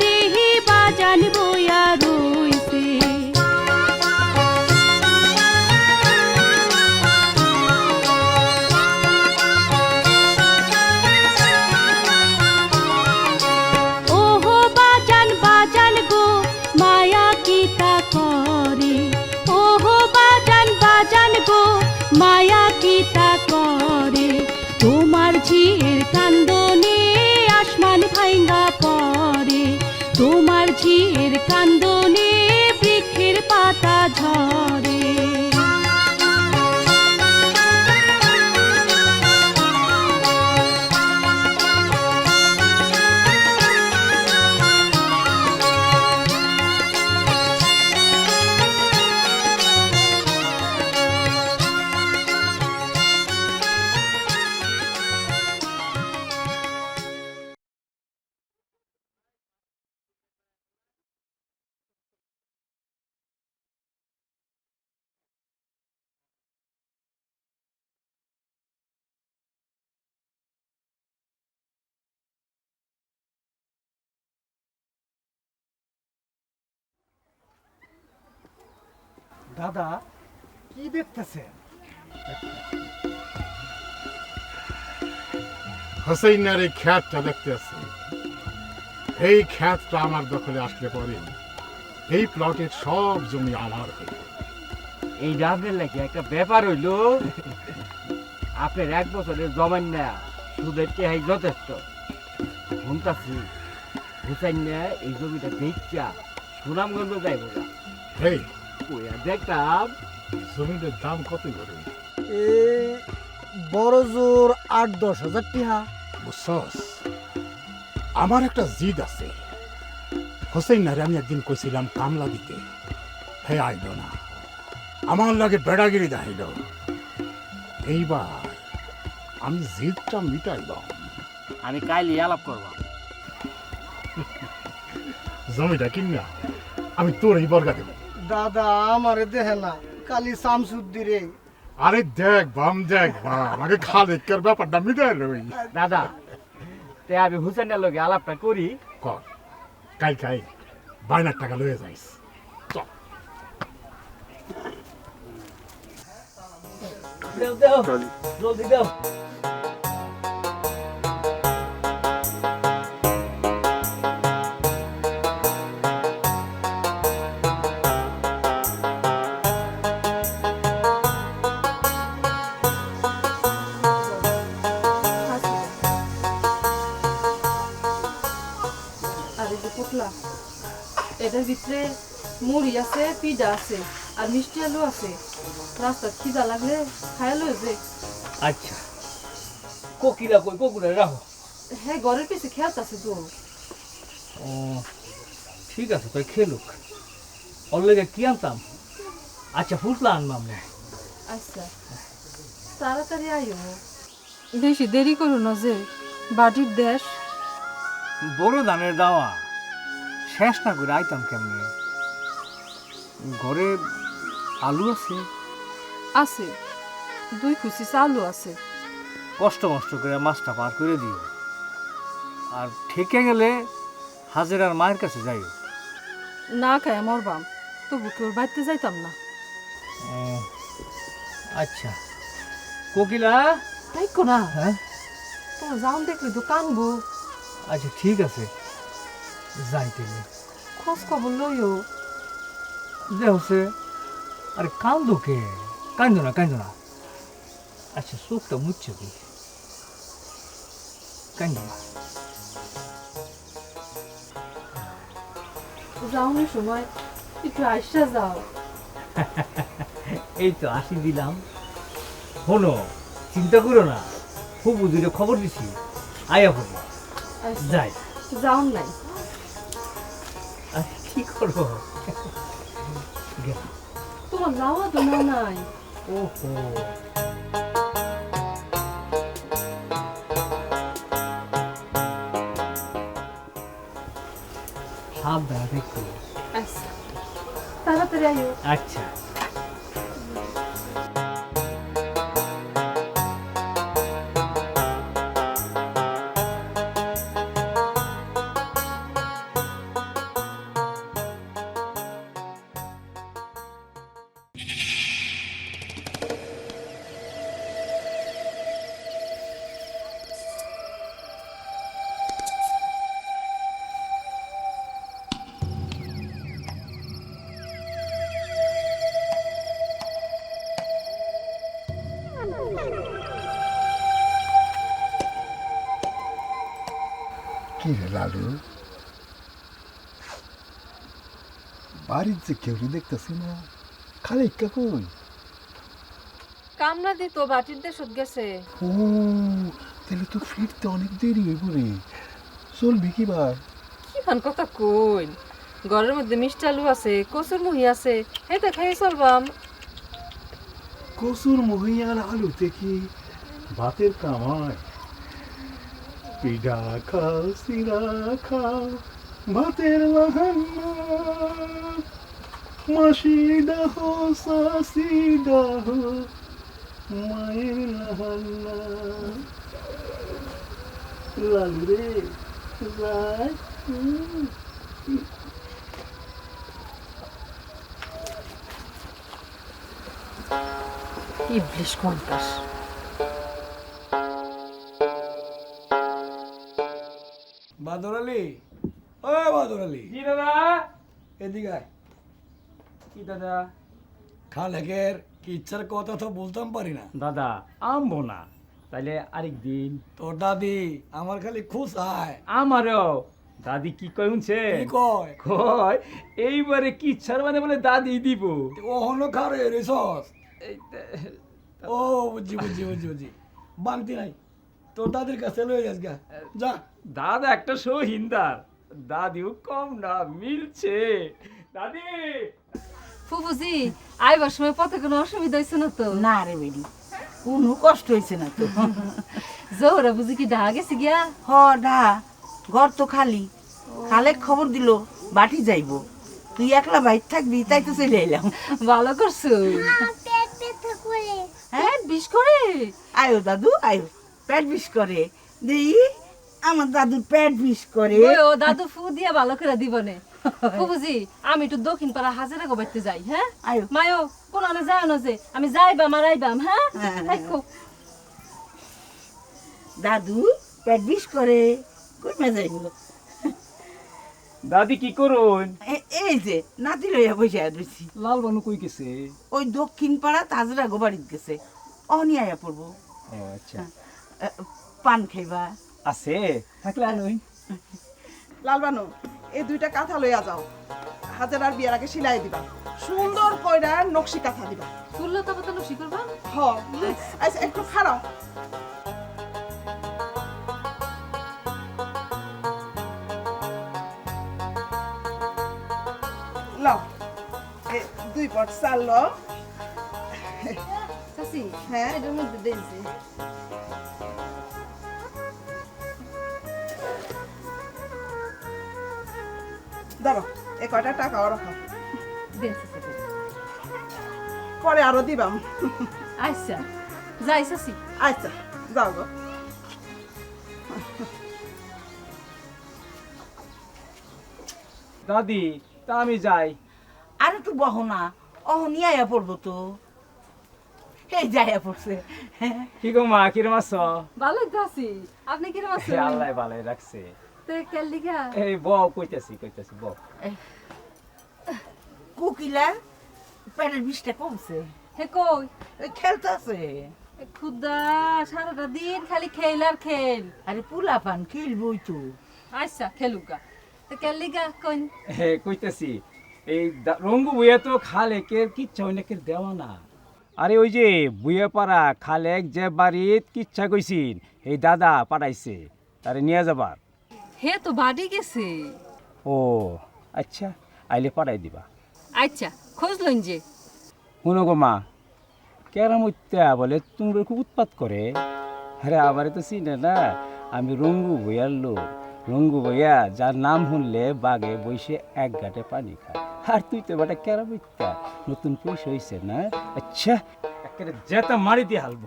দেহে বাজান বয়ারু দাদা কি দেখতেছেন? হোসেইনার এই খ্যাতটা দেখতে আছে। এই খ্যাতটা আমার দখলে আসলে পরে এই প্লটের সব জমি আমার হয়ে এই আপনার লাগে একটা ব্যাপার হইল আপনার এক বছরের জমান না সুদের টেহাই যথেষ্ট। শুনতাছি হুসাইন এই জমিটা বেচা সুনামগঞ্জ যাইব না। হেই কইয়া জমিদের দাম কত করে বড় জোর আট দশ হাজার টিহা। বুঝছস? আমার একটা জিদ আছে। হোসেইনারে আমি একদিন কইছিলাম কামলা দিতে। হে আইল না। আমার লাগে বেড়াগিরি দেখাইল এইবার আমি জিদটা মিটাইব আমি কাইলি আলাপ করবা। জমিটা কিনা আমি তোর এই বর্গা দেব। দাদা আমারে দেহে না কালি শামসুদ্দি রে আরে দেখ বাম দেখ বাম আগে খালেকের ব্যাপারটা মিটাই লই। দাদা তে আমি হুসেনের লগে আলাপটা করি। কর কাই কাই বাইনার টাকা লয়ে যাইস। দেও জলদি দেও। আছে পিঠা আছে আর মিষ্টি আলু আছে। রাস্তার খিদা লাগলে খায়ালো যে। আচ্ছা। কোকিলা কই কোকুলা রাখো। হ্যাঁ ঘরের পিছে খেয়াল আছে তো। ও ঠিক আছে তাই খেলুক। ওর লেগে কি আনতাম? আচ্ছা ফুটলা আনবাম না। আচ্ছা তাড়াতাড়ি আইও। বেশি দেরি করো না যে বাটির দেশ। বড় ধানের দাওয়া। শেষ না করে আইতাম কেমনে? ঘরে আলু আছে? আছে। দুই খুশি চালু আছে। কষ্ট মষ্ট করে মাছটা পার করে দিও। আর ঠেকে গেলে হাজেরার মায়ের কাছে যাইও। না খায় মরবাম। তবু কেউ বাড়িতে যাইতাম না? আচ্ছা। কোকিলা? তাই না হ্যাঁ? তোমার যাও দেখলে তো কানবো। আচ্ছা ঠিক আছে। যাই তুমি খোঁজ খবর লইও। যে হচ্ছে আরে কান্দো কে কান্দো না কান্দো না আচ্ছা চোখটা মুচ্ছে কি কান্দো না যাওনের সময় একটু আইসা যাও এই তো আসি দিলাম শোনো চিন্তা করো না খুব দূরে খবর দিছি আয়া হব যাই যাওন নাই আর কি করব। তোমার যাওয়া তো না নাই ওহো সাবধানে দেখো আচ্ছা তাড়াতাড়ি আইও আচ্ছা কি রে লালু? বাড়ির যে কেউ দেখতেছি না খালি কই? কামলা দিত বাটির দেশত গেছে। ও তাহলে তো ফিরতে অনেক দেরি হইব রে। চলবি কি বার? কি ভান কথা কইন ঘরের মধ্যে মিষ্টি আলু আছে কচুর মুহি আছে হেতে খাই চলবাম। কসুর মহিয়ার আলুতে কি ভাতের কামায় Piraka Siraka Bater Lahanna Mashidaho Sasidaho Maer Lahanna Lalure Vai Iblis contas. বাদর আলী? ও বাদর আলী। কি দাদা। এদিকে আয়। কি দাদা? খালেকের ইচ্ছার কথা তো বলতাম পারি না। দাদা আমবো না। তাইলে আরেক দিন। তোর দাদি আমার খালি খুশ আয়। আমারও। দাদি কি কয় শুনছে? কি কয়? কয় এইবারে কি ইচ্ছার মানে বলে দাদি দিব। ও হলো খারে রেসস ও বুঝছি বুঝছি বুঝছি বুঝছি। বাংতি নাই। তোর দাদির কাছে লয়ে যাস গা। যা। দাদা একটা সহিন্দার। দাদিও কম না মিলছে। দাদি! ফুফুজি আইবার সময় পথে কোনো অসুবিধা হয়েছে না তো? না রে বেডি কোনো কষ্ট হয়েছে না তো। জোহরা বুঝি কি ঢা গেছে গিয়া? হ ডা ঘর তো খালি। খালে খবর দিল বাটি যাইব। তুই একলা বাইর থাকবি তাই তো চলে এলাম। ভালো করছ। হ্যাঁ বিষ করে। আয়ো দাদু আয়ো। পেট বিষ করে। দেই আমার দাদুর পেট বিষ করে। ও দাদু ফু দিয়া ভালো করে দিবনে। ফুফুজি আমি একটু দক্ষিণ পাড়া হাজারা গোবাইতে যাই হ্যাঁ? আয়ো। মায়ো কোন আনে যায় না যে আমি যাইবাম আর আইবাম হ্যাঁ। হ্যাঁ, থাকো। দাদু পেট বিষ করে কই মে যাইব? দাদি কি করুন? এ- এই যে নাতি লইয়া বসে রয়েছি লাল বানু কই গেছে? ওই দক্ষিণ পাড়া তাজরা গোবাড়িত গেছে। অহনি আয়া পড়ব। আচ্ছা। এ, পান খাইবা। আছে থাকলে আনুই লালবানু এই দুইটা কাঁথা লইয়া যাও। হাজারার বিয়ার আগে সিলাই দিবা। সুন্দর কইরা নকশি কাঁথা দিবা। তুললো তো তো লুসি করবা। হ। আচ্ছা একটু খারাপ লও দুই পট চাল চাচি হ্যাঁ? এটার মধ্যে দিয়েছি। ধরো এ কয়টা টাকাও রাখো পরে আরও দিবাম আচ্ছা যাই চাচি আচ্ছা যাও গো। দাদি তা আমি যাই। আর একটু বহনা অহনি আয়া পড়ব তো। এই যাইয়া পড়ছে। কি গো মা কিরম আছো? ভালোই তো আছি। আপনি কিরম আছেন? আল্লাহ ভালোই রাখছে। তো কেল লিখা এই বউ কইতাছি কইতাছি বউ। কোকিলা পেটের বিষটা কমছে। হে কই? ওই খেলতেছে। এ খুদা সারাটা দিন খালি খেল আর খেল। আরে পুলা পান খেলবই তো। আচ্ছা খেলুকা তো হে কইতাছি এই রঙ্গু বুয়া তো খালেকের কিচ্ছা অনেকের দেওয়া না। আরে ওই যে বুয়া পাড়া খালেক যে বাড়িত কিচ্ছা কইছিন এই দাদা পাঠাইছে তারে নিয়ে যাবার। হে তো বাড়ি গেছে। ও আচ্ছা আইলে পাঠাই দিবা। আচ্ছা খোঁজ লইন যে। শুনো গো মা কেরামত্যা বলে তোমরা খুব উৎপাত করে। আরে আমারে তো চিনে না আমি রঙ্গু বইয়ার লোক। রঙ্গু বইয়া যার নাম শুনলে বাগে বইসে এক ঘাটে পানি খায়। আর তুই তো বেটা কেরামত্যা নতুন পয়সা হয়েছে না? আচ্ছা একেবারে যেটা মারি দিয়ে হালবো।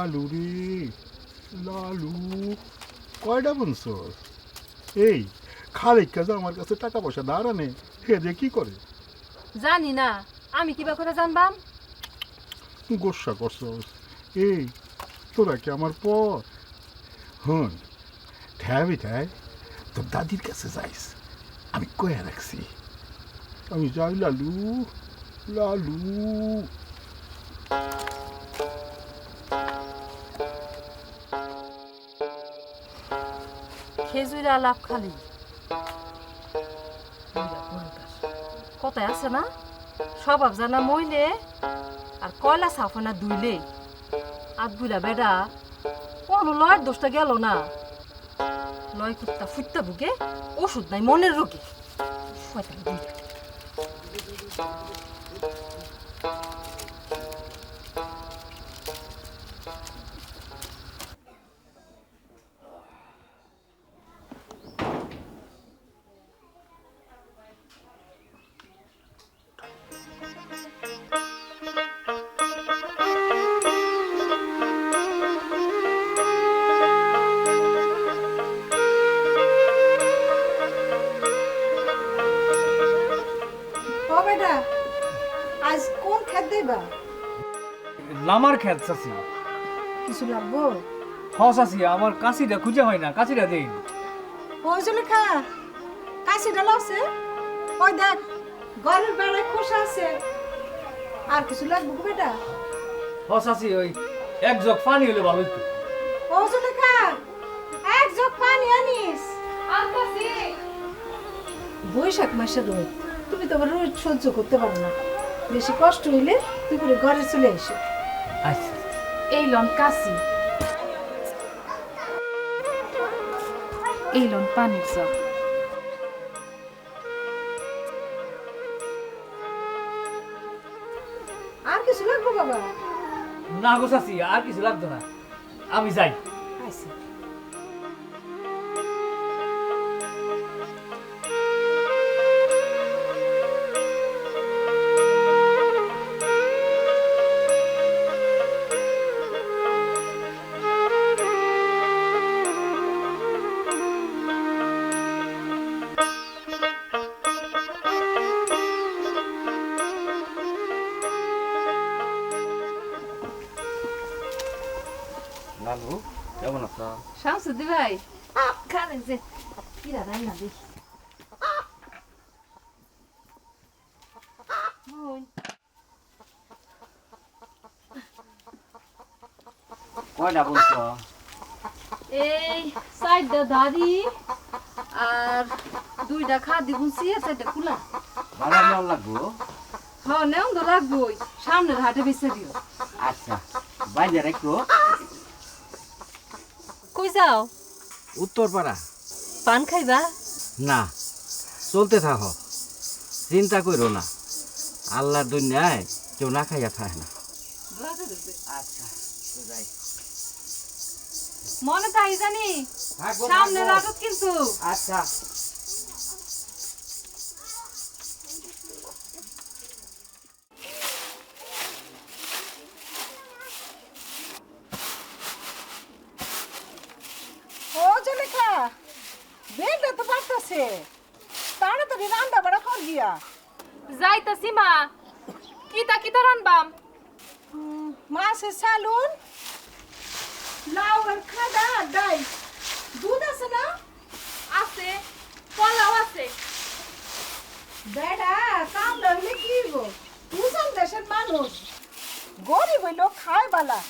লালু রে লালু কয়টা বলছো এই খালিক কাজে আমার কাছে টাকা পয়সা দাঁড়া নেই হে যে কি করে? জানি না আমি কিবা করে জানবাম? গোসা করছস এই তোরা কি আমার পর? হন ঠ্যাবি ঠাই তোর দাদির কাছে যাইস আমি কয়ে রাখছি। আমি যাই লালু লালু। খেজুরা লাভ খালি। কথায় আছে না? স্বভাব জানা মইলে আর কয়লা সাফনা দুইলে। আর বুড়া বেড়া কোনো লয়ের দোষটা গেল না। লয় কুত্তা ফুটতা বুকে ওষুধ নাই মনের রোগী। লামার খেত চাচি। কিছু লাগবো? হ চাচি আমার কাশিটা খুঁজে হয় না কাশিটা দিন ওই জন্য খা। কাশি ডাল আছে ওই দেখ ঘরের বেড়ায় খোসা আছে। আর কিছু লাগবো গো বেটা? হ চাচি ওই এক জগ পানি হলে ভালো হইতো। ওই জন্য খা। এক জগ পানি আনিস। বৈশাখ মাসে রোদ। তুমি তো আবার রোদ সহ্য করতে পারো না। বেশি কষ্ট হইলে দুপুরে ঘরে চলে এসো। আচ্ছা। এই লন কাশি। এই লন পানির জগ আর কিছু লাগবো বাবা? না গো চাচি আর কিছু লাগতো না। আমি যাই। কয়টা বলছো এই চারটা দাড়ি আর দুইটা খাদি বুনছি চারটা বাজার নেওয়ার লাগবো? হ্যাঁ নেও তো লাগবোই সামনের হাটে বেঁচে দিও। আচ্ছা বাইরে একটু কই যাও? উত্তরপাড়া। পান খাইবা? না চলতে থাকো। চিন্তা করো না আল্লাহর দুনিয়ায় কেউ না খাইয়া থাকে না। আচ্ছা তো যাই। মনে তাই জানি সামনে। রাখত কিন্তু। আচ্ছা। ও জলেখা বেগটা তো বাড়তেছে তাড়াতাড়ি রান্না বাড়া কর গিয়া। যাইতাছি মা। কিতা কিতা রানবাম? মাছের সালুন লাউ আর খাদা ডাই। দুধ আছে না? আছে পোলাও আছে। বেটা কাম লাগলে কি গো তুই দেশের মানুষ। গরিব হইল খায় বালা।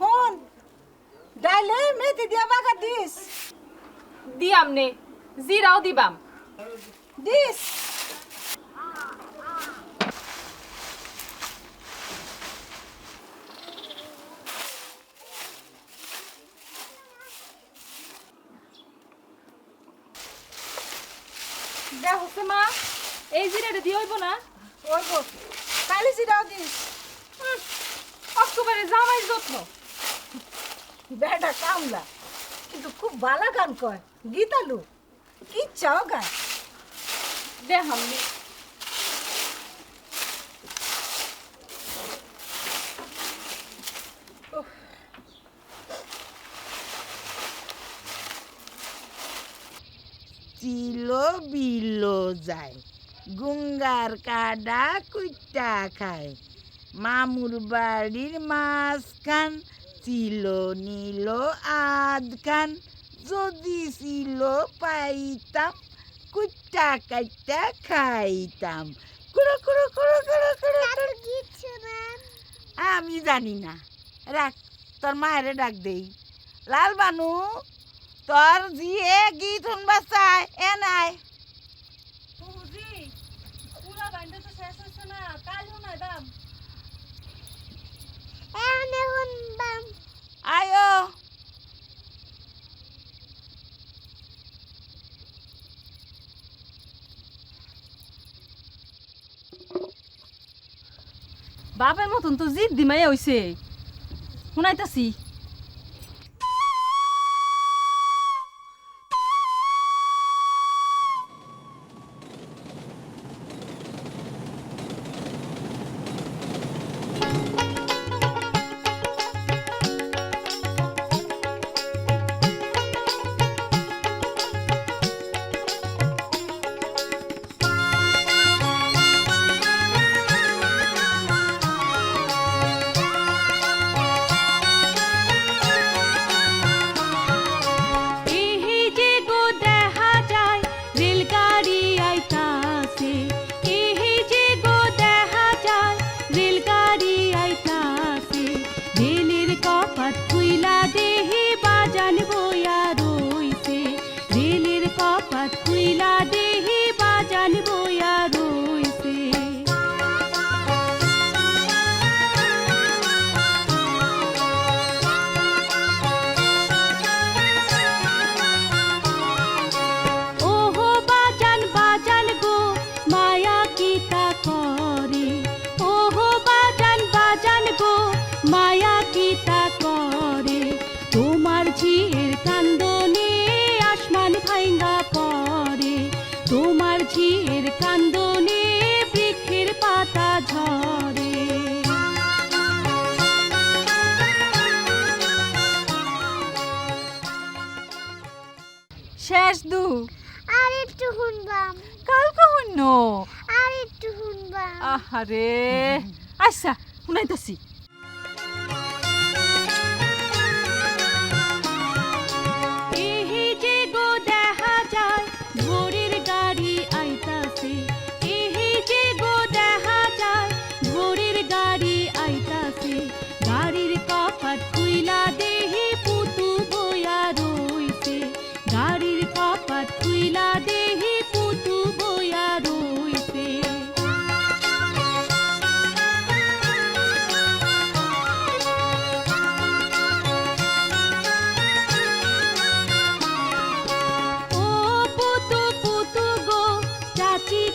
হন ডাইলে মেথি দিয়া বাগা দিস। দিয়াম নে জিরাও দিবাম। দিস দেখো মা জিরাটা দিয়ে হইব না? গো কালি জিরাও দিস। অক্টোবরে জামাই যত্ন। বেটা কামলা কিন্তু খুব বালা গান কয়। গীতালু কি চাও গায়। দেখাম নে চিলো বিলো যায়। গুঙ্গার কাডা কুইটা খায়। মামুর বাড়ির মাঝখান ছিল নিল আধখান যদি ছিল পাইতাম কুইটা কাইটা খাইতাম। কুড়ো কুড়ো কুড়ো কুড়ো কুড়ো কুড়ো। আমি জানি না। রাখ তোর মায়েরে ডাক দেই। লাল বানু তোর জিয়ে গীত শুনবা চায় এ নাই। বাপের মতন তো জিদ দিমাই হইছে। শুনাইতাছি। আহারে। আচ্ছা শুনাইতাছি।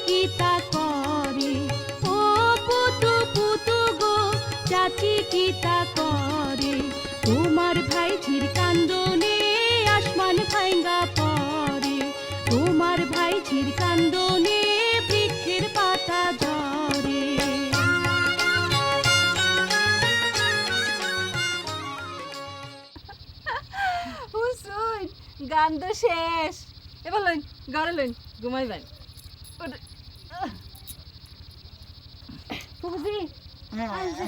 কিতা করে। ও পুতু পুতু গো, চাচি কিতা করে। তোমার ভাই ঝির কান্দনে আসমান ভাঙ্গা পড়ে। তোমার ভাই ঝির কান্দনে বৃক্ষের পাতা ঝরে। হুসুন, গান তো শেষ। এবার লইন, ঘরে লইন, ঘুমাইবেন। ফুফুজি এহি